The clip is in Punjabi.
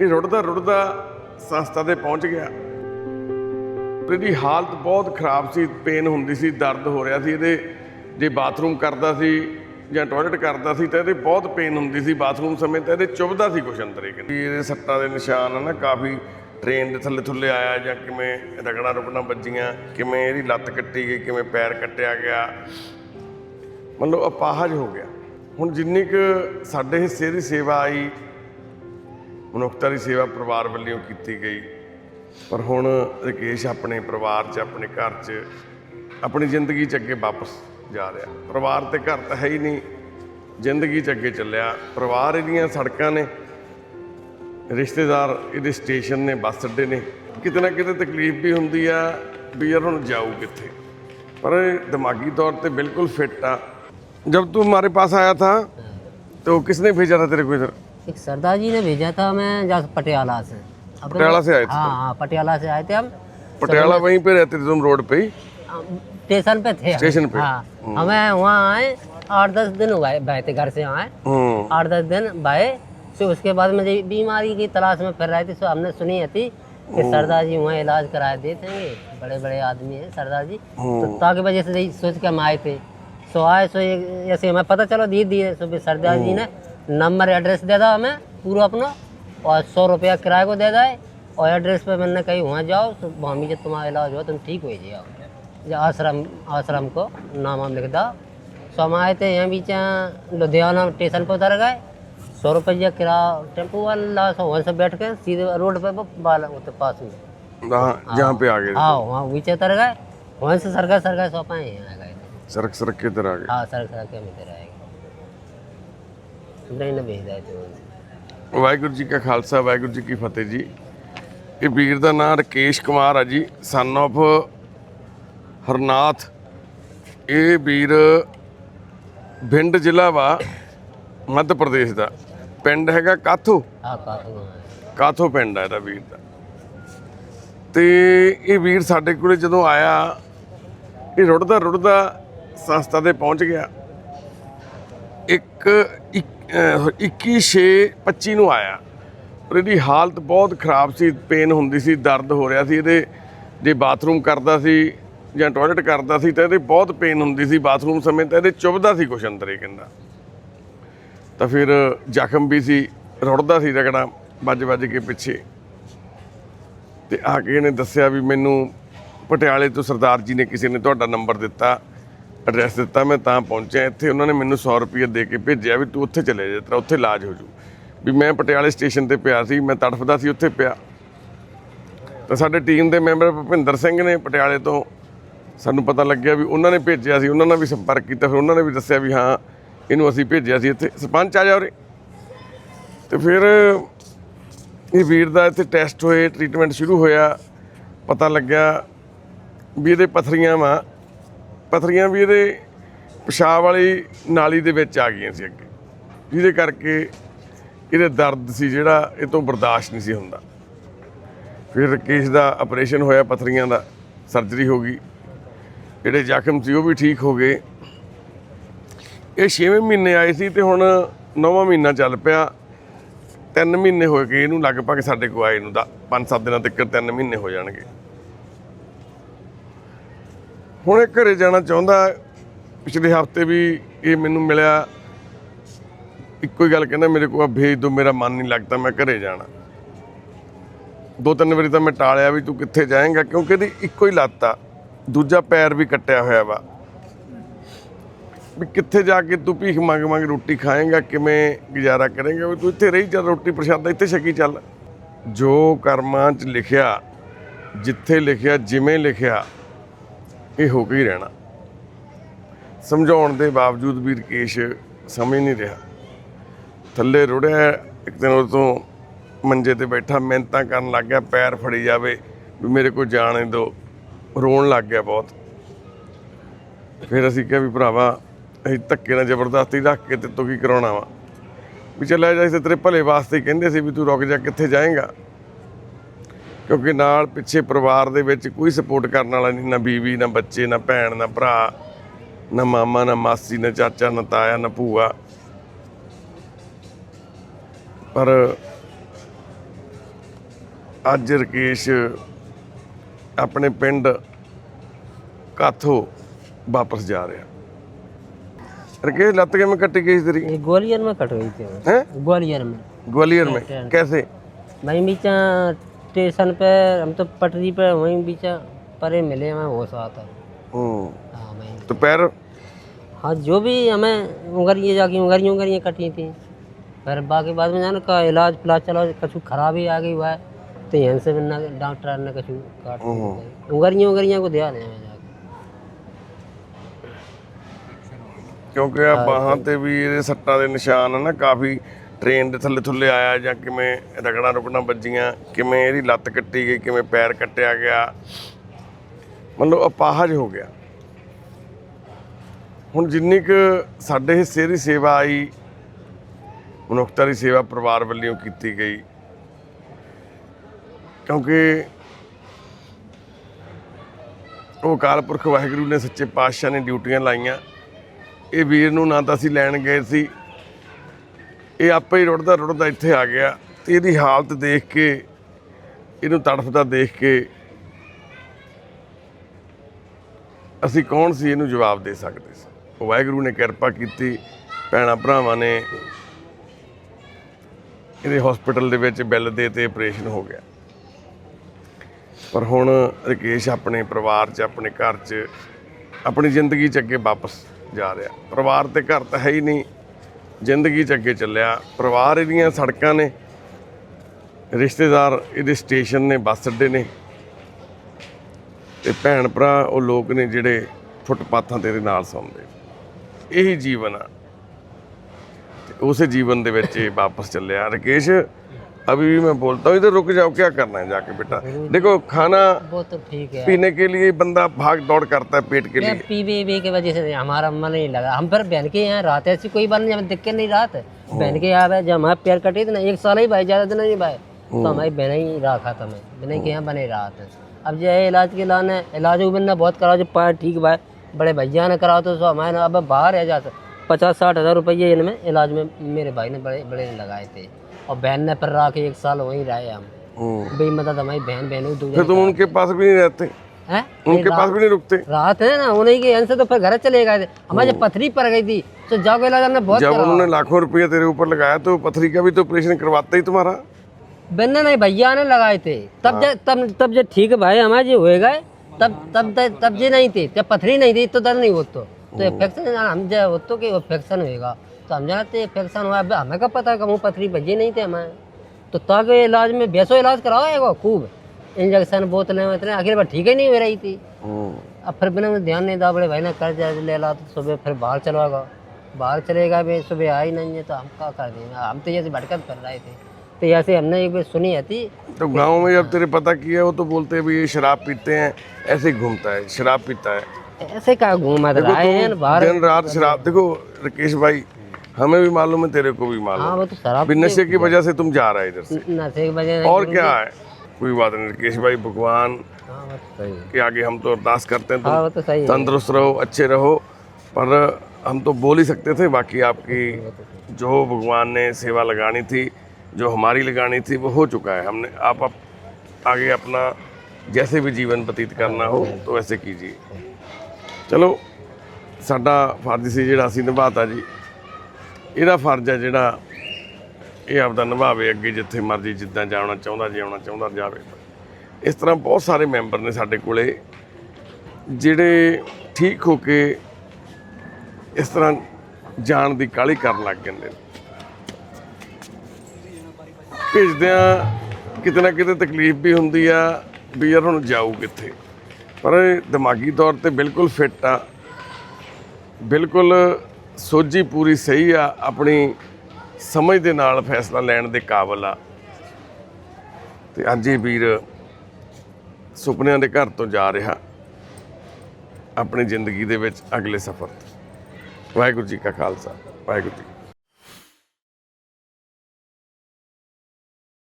ਇਹ ਰੁੜਦਾ ਰੁੜਦਾ ਸੰਸਥਾ ਤੇ ਪਹੁੰਚ ਗਿਆ। ਇਹਦੀ ਹਾਲਤ ਬਹੁਤ ਖਰਾਬ ਸੀ ਪੇਨ ਹੁੰਦੀ ਸੀ, ਦਰਦ ਹੋ ਰਿਹਾ ਸੀ, ਇਹਦੇ ਜੇ ਬਾਥਰੂਮ ਕਰਦਾ ਸੀ ਜਾਂ ਟਾਇਲਟ ਕਰਦਾ ਸੀ ਤਾਂ ਇਹਦੇ ਬਹੁਤ ਪੇਨ ਹੁੰਦੀ ਸੀ ਬਾਥਰੂਮ ਸਮੇਂ ਤਾਂ ਇਹਦੇ ਚੁਭਦਾ ਸੀ ਕੁਛ ਅੰਦਰ ਹੀ ਇਹਦੇ ਸੱਟਾਂ ਦੇ ਨਿਸ਼ਾਨ ਆ ਨਾ, ਕਾਫੀ ਟ੍ਰੇਨ ਦੇ ਥੱਲੇ ਥੱਲੇ ਆਇਆ ਜਾਂ ਕਿਵੇਂ ਰਗੜਾ ਰੁਗਣਾ ਵੱਜੀਆਂ, ਕਿਵੇਂ ਇਹਦੀ ਲੱਤ ਕੱਟੀ ਗਈ, ਕਿਵੇਂ ਪੈਰ ਕੱਟਿਆ ਗਿਆ। ਮਤਲਬ ਅਪਾਹਜ ਹੋ ਗਿਆ। ਹੁਣ ਜਿੰਨੀ ਕੁ ਸਾਡੇ ਹਿੱਸੇ ਦੀ ਸੇਵਾ ਆਈ ਮਨੁੱਖਤਾ ਦੀ ਸੇਵਾ ਪਰਿਵਾਰ ਵੱਲੋਂ ਕੀਤੀ ਗਈ। ਪਰ ਹੁਣ ਰਕੇਸ਼ ਆਪਣੇ ਪਰਿਵਾਰ 'ਚ, ਆਪਣੇ ਘਰ 'ਚ, ਆਪਣੀ ਜ਼ਿੰਦਗੀ 'ਚ ਅੱਗੇ ਵਾਪਸ ਜਾ ਰਿਹਾ। ਪਰਿਵਾਰ ਤੇ ਘਰ ਤਾਂ ਹੈ ਹੀ ਨਹੀਂ, ਜ਼ਿੰਦਗੀ 'ਚ ਅੱਗੇ ਚੱਲਿਆ। ਪਰਿਵਾਰ ਇਹਦੀਆਂ ਸੜਕਾਂ ਨੇ, ਰਿਸ਼ਤੇਦਾਰ ਇਹਦੇ ਸਟੇਸ਼ਨ ਨੇ, ਬੱਸ ਅੱਡੇ ਨੇ। ਕਿਤੇ ਨਾ ਕਿਤੇ ਤਕਲੀਫ ਵੀ ਹੁੰਦੀ ਆ ਵੀ ਯਾਰ ਹੁਣ ਜਾਊ ਕਿੱਥੇ? ਪਰ ਇਹ ਦਿਮਾਗੀ ਤੌਰ 'ਤੇ ਬਿਲਕੁਲ ਫਿੱਟ ਆ। ਜਦ ਤੂੰ ਮਾਰੇ ਪਾਸ ਆਇਆ ਥਾ किसने भेजा था तेरे को इधर एक सरदार जी ने भेजा था मैं जहाँ पटियाला से। अब पटियाला से आए थे हाँ हाँ पटियाला से आए थे हम। पटियाला वहीं पे रहते थे तुम रोड पे ही? स्टेशन पे थे स्टेशन पे? हाँ हमें वहाँ आए आठ दस दिन हुए भाई थे घर से आए। हम्म। आठ दस दिन भाई फिर उसके बाद मुझे बीमारी की तलाश में फिर रहे थे सो हमने सुनी थी कि सरदार जी वहाँ इलाज कराए देते हैं बड़े बड़े आदमी हैं सरदार जी। तो ताकि वजह से सोच के हम आए थे। सो आए सो ऐसे हमें पता चलो धीरे धीरे सो सरदार जी ने नंबर एड्रेस दे दो हमें पूरा अपना और सौ रुपया किराए को दे दाए और एड्रेस पे मैंने कहीं वहाँ जाओ तो वहाँ जब तुम्हारा इलाज हो तुम ठीक हो जाओ। जो आश्रम आश्रम को नाम हम लिख दो सो हम आए थे यहाँ बीच लुधियाना स्टेशन पर उतर गए। सौ रुपया किराया टेंपो वाला सो वहाँ से बैठ के सीधे रोड पे वो बाल होते पास में। हाँ जहाँ पे आ गए हाँ वहाँ नीचे उतर गए। वहाँ से सरकार सरकार सौ पाए यहाँ गए थे। सड़क सड़क के तरह आ गए? हाँ सड़क सड़क के मिलते रहेगा नहीं ਵਾਹਿਗੁਰੂ ਜੀ ਕਾ ਖਾਲਸਾ ਵਾਹਿਗੁਰੂ ਜੀ ਕੀ ਫਤਿਹ ਜੀ। ਇਹ ਵੀਰ ਦਾ ਨਾਮ ਰਕੇਸ਼ ਕੁਮਾਰ ਆ ਜੀ ਸਨ ਆਫ ਹਰਨਾਥ। ਇਹ ਵੀਰ ਭਿੰਡ ਜ਼ਿਲ੍ਹਾ ਵਾ ਮੱਧ ਪ੍ਰਦੇਸ਼ ਦਾ। ਪਿੰਡ ਹੈਗਾ ਕਾਥੋ? ਹਾਂ ਕਾਥੋ ਪਿੰਡ ਆ ਇਹਦਾ ਵੀਰ ਦਾ। ਤੇ ਇਹ ਵੀਰ ਸਾਡੇ ਕੋਲੇ ਜਦੋਂ ਆਇਆ ਇਹ ਰੁੜਦਾ ਰੁੜਦਾ ਸੰਸਥਾ ਤੇ ਪਹੁੰਚ ਗਿਆ। ਇੱਕ 21/6/25 ਨੂੰ ਆਇਆ। ਔਰ ਇਹਦੀ ਹਾਲਤ ਬਹੁਤ ਖਰਾਬ ਸੀ ਪੇਨ ਹੁੰਦੀ ਸੀ, ਦਰਦ ਹੋ ਰਿਹਾ ਸੀ। ਇਹਦੇ ਜੇ ਬਾਥਰੂਮ ਕਰਦਾ ਸੀ ਜਾਂ ਟਾਇਲਟ ਕਰਦਾ ਸੀ ਤਾਂ ਇਹਦੇ ਬਹੁਤ ਪੇਨ ਹੁੰਦੀ ਸੀ ਬਾਥਰੂਮ ਸਮੇਂ ਤਾਂ ਇਹਦੇ ਚੁਭਦਾ ਸੀ ਕੁਛ ਅੰਦਰ ਹੀ ਕਹਿੰਦਾ। ਤਾਂ ਫਿਰ ਜ਼ਖਮ ਵੀ ਸੀ, ਰੁੜਦਾ ਸੀ ਰਗੜਾ ਵੱਜ ਵੱਜ ਕੇ ਪਿੱਛੇ। ਤੇ ਆ ਕੇ ਇਹਨੇ ਦੱਸਿਆ ਵੀ ਮੈਨੂੰ ਪਟਿਆਲੇ ਤੋਂ ਸਰਦਾਰ ਜੀ ਨੇ ਕਿਸੇ ਨੇ ਤੁਹਾਡਾ ਨੰਬਰ ਦਿੱਤਾ। ਐਡਰੈਸ ਦਿੱਤਾ, ਮੈਂ ਤਾਂ ਪਹੁੰਚਿਆ। ਇੱਥੇ ਉਹਨਾਂ ਨੇ ਮੈਨੂੰ 100 ਰੁਪਏ ਦੇ ਕੇ ਭੇਜਿਆ ਵੀ ਤੂੰ ਉੱਥੇ ਚਲੇ ਜਾ, ਤੇਰਾ ਉੱਥੇ ਇਲਾਜ ਹੋ ਜੂ। ਵੀ ਮੈਂ ਪਟਿਆਲੇ ਸਟੇਸ਼ਨ ਤੇ ਪਿਆ ਸੀ, ਮੈਂ ਤੜਫਦਾ ਸੀ ਉੱਥੇ ਪਿਆ। ਤਾਂ ਸਾਡੇ ਟੀਮ ਦੇ ਮੈਂਬਰ ਭੁਪਿੰਦਰ ਸਿੰਘ ਨੇ ਪਟਿਆਲੇ ਤੋਂ ਸਾਨੂੰ ਪਤਾ ਲੱਗਿਆ ਵੀ ਉਹਨਾਂ ਨੇ ਭੇਜਿਆ ਸੀ, ਉਹਨਾਂ ਨਾਲ ਵੀ ਸੰਪਰਕ ਕੀਤਾ, ਫਿਰ ਉਹਨਾਂ ਨੇ ਵੀ ਦੱਸਿਆ ਵੀ ਹਾਂ, ਇਹਨੂੰ ਅਸੀਂ ਭੇਜਿਆ ਸੀ ਇੱਥੇ। ਸਰਪੰਚ ਆ ਜਾ ਉਰੇ। ਤੇ ਫਿਰ ਇਹ ਵੀਰ ਦਾ ਇੱਥੇ ਟੈਸਟ ਹੋਏ ਟ੍ਰੀਟਮੈਂਟ ਸ਼ੁਰੂ ਹੋਇਆ। ਪਤਾ ਲੱਗਿਆ ਵੀ ਇਹਦੇ ਪਥਰੀਆਂ ਵਾ। ਪਥਰੀਆਂ ਵੀ ਇਹਦੇ ਪਿਸ਼ਾਬ ਵਾਲੀ ਨਾਲੀ ਦੇ ਵਿੱਚ ਆ ਗਈਆਂ ਸੀ ਅੱਗੇ। ਜਿਹਦੇ ਕਰਕੇ ਇਹਦੇ ਦਰਦ ਸੀ ਜਿਹੜਾ ਇਹ ਤੋਂ ਬਰਦਾਸ਼ਤ ਨਹੀਂ ਸੀ ਹੁੰਦਾ। ਫਿਰ ਕੇਸ ਦਾ ਆਪਰੇਸ਼ਨ ਹੋਇਆ ਪਥਰੀਆਂ ਦਾ, ਸਰਜਰੀ ਹੋ ਗਈ। ਜਿਹੜੇ ਜ਼ਖਮ ਸੀ ਉਹ ਵੀ ਠੀਕ ਹੋ ਗਏ। ਇਹ 6ਵੇਂ ਮਹੀਨੇ ਆਏ ਸੀ ਤੇ ਹੁਣ 9ਵਾਂ ਮਹੀਨਾ ਚੱਲ ਪਿਆ। 3 ਮਹੀਨੇ ਹੋ ਗਏ ਇਹਨੂੰ ਲਗਭਗ ਸਾਡੇ ਕੋਲ ਆਏ ਨੂੰ 5-7 ਦਿਨਾਂ ਤੱਕ 3 ਮਹੀਨੇ ਹੋ ਜਾਣਗੇ। ਹੁਣ ਇਹ ਘਰੇ ਜਾਣਾ ਚਾਹੁੰਦਾ, ਪਿਛਲੇ ਹਫ਼ਤੇ ਵੀ ਇਹ ਮੈਨੂੰ ਮਿਲਿਆ। ਇੱਕੋ ਹੀ ਗੱਲ ਕਹਿੰਦਾ, ਮੇਰੇ ਕੋਲ ਭੇਜ ਦੋ, ਮੇਰਾ ਮਨ ਨਹੀਂ ਲੱਗਦਾ, ਮੈਂ ਘਰੇ ਜਾਣਾ। ਦੋ ਤਿੰਨ ਵਾਰੀ ਤਾਂ ਮੈਂ ਟਾਲਿਆ ਵੀ ਤੂੰ ਕਿੱਥੇ ਜਾਏਂਗਾ, ਕਿਉਂਕਿ ਇਹਦੀ ਇੱਕੋ ਹੀ ਲੱਤ ਆ। ਦੂਜਾ ਪੈਰ ਵੀ ਕੱਟਿਆ ਹੋਇਆ ਵਾ। ਵੀ ਕਿੱਥੇ ਜਾ ਕੇ ਤੂੰ ਭੀਖ ਮੰਗ ਮੰਗ ਰੋਟੀ ਖਾਏਂਗਾ, ਕਿਵੇਂ ਗੁਜ਼ਾਰਾ ਕਰੇਂਗਾ, ਵੀ ਤੂੰ ਇੱਥੇ ਰਹੀ ਚੱਲ, ਰੋਟੀ ਪ੍ਰਸ਼ਾਦਾ ਇੱਥੇ ਛਕੀ ਚੱਲ। ਜੋ ਕਰਮਾਂ 'ਚ ਲਿਖਿਆ, ਜਿੱਥੇ ਲਿਖਿਆ, ਜਿਵੇਂ ਲਿਖਿਆ ਇਹ ਹੋ ਕੇ ਹੀ ਰਹਿਣਾ। ਸਮਝਾਉਣ ਦੇ ਬਾਵਜੂਦ ਵੀ ਰਕੇਸ਼ ਸਮਝ ਨਹੀਂ ਰਿਹਾ। ਥੱਲੇ ਰੁੜਿਆ ਇੱਕ ਦਿਨ ਉਹ ਤੋਂ ਮੰਜੇ ਤੇ ਬੈਠਾ, ਮਿਹਨਤਾਂ ਕਰਨ ਲੱਗ ਗਿਆ, ਪੈਰ ਫੜੀ ਜਾਵੇ, ਵੀ ਮੇਰੇ ਕੋਲ ਜਾਣੇ ਦਿਓ। ਰੋਣ ਲੱਗ ਗਿਆ ਬਹੁਤ। ਫਿਰ ਅਸੀਂ ਕਿਹਾ ਵੀ ਭਰਾਵਾ, ਅਸੀਂ ਧੱਕੇ ਨਾਲ ਜ਼ਬਰਦਸਤੀ ਰੱਖ ਕੇ ਤੇ ਤੂੰ ਕੀ ਕਰਾਉਣਾ ਵਾ? ਵੀ ਚੱਲਿਆ ਜਾਈ ਤੇ ਤੇਰੇ ਭਲੇ ਵਾਸਤੇ ਕਹਿੰਦੇ ਸੀ ਵੀ ਤੂੰ ਰੁਕ ਜਾ, ਕਿੱਥੇ ਜਾਏਗਾ? ਕਿਉਂਕਿ ਨਾਲ ਪਿੱਛੇ ਪਰਿਵਾਰ ਦੇ ਵਿੱਚ ਕੋਈ ਸਪੋਰਟ ਕਰਨ ਵਾਲਾ ਨਹੀਂ ਨਾ ਬੀਵੀ ਨਾ ਬੱਚੇ ਨਾ ਭੈਣ ਨਾ ਭਰਾ ਨਾ ਮਾਮਾ ਨਾ ਮਾਸੀ ਨਾ ਚਾਚਾ ਨਾ ਤਾਇਆ ਨਾ ਭੂਆ ਪਰ ਅੱਜ ਰਕੇਸ਼ ਆਪਣੇ ਪਿੰਡ ਕਾਥੋ ਵਾਪਸ ਜਾ ਰਿਹਾ रकेश लत के में कटी गई तेरी ये ग्वालियर में कट गई थी हैं ग्वालियर में ग्वालियर में कैसे वहीं बीचा स्टेशन पे हम तो पटरी पे वहीं बीचा परे मिले हमें होश आता हम्म हाँ वहीं तो पैर हाँ जो भी हमें उंगरियाँ जाके उंगरियाँ उंगरियाँ कटी थी फिर बाकी बाद में जाना का इलाज पिलाज चला कछु खराबी आ गई हुआ है तो यहाँ से ना डॉक्टर ने कछु काट उंगरियाँ उंगरियाँ को ध्यान है हमें जाके ਕਿਉਂਕਿ ਆ ਬਾਹਾਂ ਤੇ ਵੀ ਇਹਦੇ ਸੱਟਾਂ ਦੇ ਨਿਸ਼ਾਨ ਆ ਨਾ ਕਾਫੀ ਟ੍ਰੇਨ ਦੇ ਥੱਲੇ ਥੱਲੇ ਆਇਆ ਜਾਂ ਕਿਵੇਂ ਰਗੜਾਂ ਰੁਕਣਾ ਵੱਜੀਆਂ, ਕਿਵੇਂ ਇਹਦੀ ਲੱਤ ਕੱਟੀ ਗਈ, ਕਿਵੇਂ ਪੈਰ ਕੱਟਿਆ ਗਿਆ, ਮਤਲਬ ਅਪਾਹਜ ਹੋ ਗਿਆ। ਹੁਣ ਜਿੰਨੀ ਕੁ ਸਾਡੇ ਹਿੱਸੇ ਦੀ ਸੇਵਾ ਆਈ, ਮਨੁੱਖਤਾ ਦੀ ਸੇਵਾ ਪਰਿਵਾਰ ਵੱਲੋਂ ਕੀਤੀ ਗਈ, ਕਿਉਂਕਿ ਉਹ ਅਕਾਲ ਪੁਰਖ ਵਾਹਿਗੁਰੂ ਨੇ ਸੱਚੇ ਪਾਤਸ਼ਾਹ ਨੇ ਡਿਊਟੀਆਂ ਲਾਈਆਂ। ਇਹ ਵੀਰ ਨੂੰ ਨਾ ਤਾਂ ਅਸੀਂ ਲੈਣ ਗਏ ਸੀ ਇਹ ਆਪੇ ਹੀ ਰੁੜਦਾ ਰੁੜਦਾ ਇੱਥੇ ਆ ਗਿਆ ਤੇ ਇਹਦੀ ਹਾਲਤ ਦੇਖ ਕੇ, ਇਹਨੂੰ ਤੜਫਦਾ ਦੇਖ ਕੇ ਅਸੀਂ ਕੌਣ ਸੀ ਇਹਨੂੰ ਜਵਾਬ ਦੇ ਸਕਦੇ ਸੀ? ਉਹ ਵਾਹਿਗੁਰੂ ਨੇ ਕਿਰਪਾ ਕੀਤੀ, ਭੈਣਾਂ ਭਰਾਵਾਂ ਨੇ ਇਹਦੇ ਹਸਪੀਟਲ ਦੇ ਵਿੱਚ ਬਿੱਲ ਦੇ ਤੇ ਆਪਰੇਸ਼ਨ ਹੋ ਗਿਆ। ਪਰ ਹੁਣ ਰਕੇਸ਼ ਆਪਣੇ ਪਰਿਵਾਰ 'ਚ, ਆਪਣੇ ਘਰ 'ਚ, ਆਪਣੀ ਜ਼ਿੰਦਗੀ 'ਚ ਅੱਗੇ ਵਾਪਸ ਜਾ ਰਿਹਾ। ਪਰਿਵਾਰ ਤੇ ਘਰ ਤਾਂ ਹੈ ਹੀ ਨਹੀਂ। ਜ਼ਿੰਦਗੀ 'ਚ ਅੱਗੇ ਚੱਲਿਆ। ਪਰਿਵਾਰ ਇਹਦੀਆਂ ਸੜਕਾਂ ਨੇ, ਰਿਸ਼ਤੇਦਾਰ ਇਹਦੇ ਸਟੇਸ਼ਨ ਨੇ, ਬੱਸ ਅੱਡੇ ਨੇ। ਤੇ ਭੈਣ ਭਰਾ ਉਹ ਲੋਕ ਨੇ ਜਿਹੜੇ ਫੁੱਟਪਾਥਾਂ ਤੇ ਇਹਦੇ ਨਾਲ ਸੌਂਦੇ। ਇਹੀ ਜੀਵਨ ਆ। ਉਸੇ ਜੀਵਨ ਦੇ ਵਿੱਚ ਇਹ ਵਾਪਸ ਚੱਲਿਆ। ਰਕੇਸ਼ अभी भी मैं बोलता हूँ इधर रुक जाओ क्या करना है जाके बेटा? देखो खाना वो तो ठीक है। पीने के लिए बंदा भाग दौड़ करता है पेट के लिए। पी वी वी की वजह से हमारा मन नहीं लगा। हम फिर बहन के यहाँ रात ऐसी कोई बात नहीं हमें दिक्कत नहीं रात। बहन के यहाँ जब हमारे पैर कटे थे ना एक साल ही भाई ज़्यादा दिन नहीं भाई। तो हमारी बहन ही रखा था मैं बहन के यहाँ बने रहा था अब जो है इलाज के लाने इलाज ने बहुत करा जो पैर ठीक भाई बड़े भैया ने करा तो हमारे अब बाहर है जाता। पचास साठ हज़ार रुपये इनमें इलाज में मेरे भाई ने बड़े बड़े लगाए थे। और बहन ने फिर रहा के एक साल वहीं रहे हम। भाई मतलब हमारी बहन बहनों फिर तुम उनके पास भी नहीं रहते? हैं? उनके पास भी नहीं रुकते? रात है ना उन्हीं के से तो फिर घर चले गए थे। हमारे जब पथरी पर गई थी तो इलाज हमने बहुत जब उन्होंने लाखों रुपया तेरे ऊपर लगाया तो पथरी का भी तो ऑपरेशन करवाते ही तुम्हारा? बन्ने नहीं भैया ने लगाए थे। तब जे तब तब जे ठीक भाई हमारे जे हुए गए तब तब तब जे नहीं थे। जब पथरी नहीं थी तो दर्द नहीं हो तो इन्फेक्शन हम जो हो तो कि इन्फेक्शन होएगा। तो हम जानते इन्फेक्शन हुआ अब हमें क्या पता कि वो पथरी भजे नहीं थे हमें तो ताकि इलाज में बेसो इलाज कराओ एगो खूब। इंजेक्शन बोतलें वोतलें आखिर बार ठीक ही नहीं हो रही थी। अब फिर बिना ध्यान नहीं था बड़े भाई ने कर जाए ले ला तो सुबह फिर बाहर चलवागा बाहर चलेगा भी सुबह आ ही नहीं है तो हम क्या कर देंगे हम तो जैसे भटकत कर रहे थे। तो ऐसे हमने एक बार सुनी है थी। तो गाँव में जब तेरे पता किया वो तो बोलते हैं ये शराब पीते हैं ऐसे ही घूमता है शराब पीता है। ऐसे क्या घूमा है? बाहर दिन रात शराब देखो राकेश भाई हमें भी मालूम है तेरे को भी हाँ मालूम वो तो शराब नशे की वजह से तुम जा रहे इधर से। नशे की वजह और क्या है? कोई बात नहीं राकेश भाई भगवान हाँ तो है। के आगे हम तो अरदास करते हैं हाँ तुम तो तंदुरुस्त रहो अच्छे रहो पर हम तो बोल ही सकते थे बाकी आपकी जो भगवान ने सेवा लगानी थी जो हमारी लगानी थी वो हो चुका है। हमने आप, आप आगे अपना जैसे भी जीवन व्यतीत करना हो तो वैसे कीजिए। ਚਲੋ, ਸਾਡਾ ਫਰਜ਼ ਸੀ ਜਿਹੜਾ ਅਸੀਂ ਨਿਭਾਤਾ ਜੀ। ਇਹਦਾ ਫਰਜ਼ ਹੈ ਜਿਹੜਾ ਇਹ ਆਪਦਾ ਨਿਭਾਵੇ ਅੱਗੇ ਜਿੱਥੇ ਮਰਜ਼ੀ ਜਿੱਦਾਂ ਜਾਣਾ ਚਾਹੁੰਦਾ, ਜਿਉਣਾ ਚਾਹੁੰਦਾ ਜਾਵੇ। ਇਸ ਤਰ੍ਹਾਂ ਬਹੁਤ ਸਾਰੇ ਮੈਂਬਰ ਨੇ ਸਾਡੇ ਕੋਲੇ, ਜਿਹੜੇ ਠੀਕ ਹੋ ਕੇ ਇਸ ਤਰ੍ਹਾਂ ਜਾਣ ਦੀ ਕਾਹਲੀ ਕਰਨ ਲੱਗ ਜਾਂਦੇ ਨੇ। ਭੇਜਦਿਆਂ ਕਿਤੇ ਨਾ ਕਿਤੇ ਤਕਲੀਫ ਵੀ ਹੁੰਦੀ ਆ ਵੀ ਯਾਰ ਹੁਣ ਜਾਊ ਕਿੱਥੇ? ਪਰ ਇਹ ਦਿਮਾਗੀ ਤੌਰ ਤੇ ਬਿਲਕੁਲ ਫਿੱਟ ਆ। ਬਿਲਕੁਲ ਸੋਝੀ ਪੂਰੀ ਸਹੀ ਆ। ਆਪਣੀ ਸਮਝ ਦੇ ਨਾਲ ਫੈਸਲਾ ਲੈਣ ਦੇ ਕਾਬਲ ਆ। ਤੇ ਅੱਜ ਇਹ ਵੀਰ, ਸੁਪਨਿਆਂ ਦੇ ਘਰ ਤੋਂ ਜਾ ਰਿਹਾ ਆਪਣੀ ਜ਼ਿੰਦਗੀ ਦੇ ਵਿੱਚ ਅਗਲੇ ਸਫ਼ਰ ਤੇ। ਵਾਹਿਗੁਰੂ ਜੀ ਕਾ ਖਾਲਸਾ, ਵਾਹਿਗੁਰੂ ਜੀ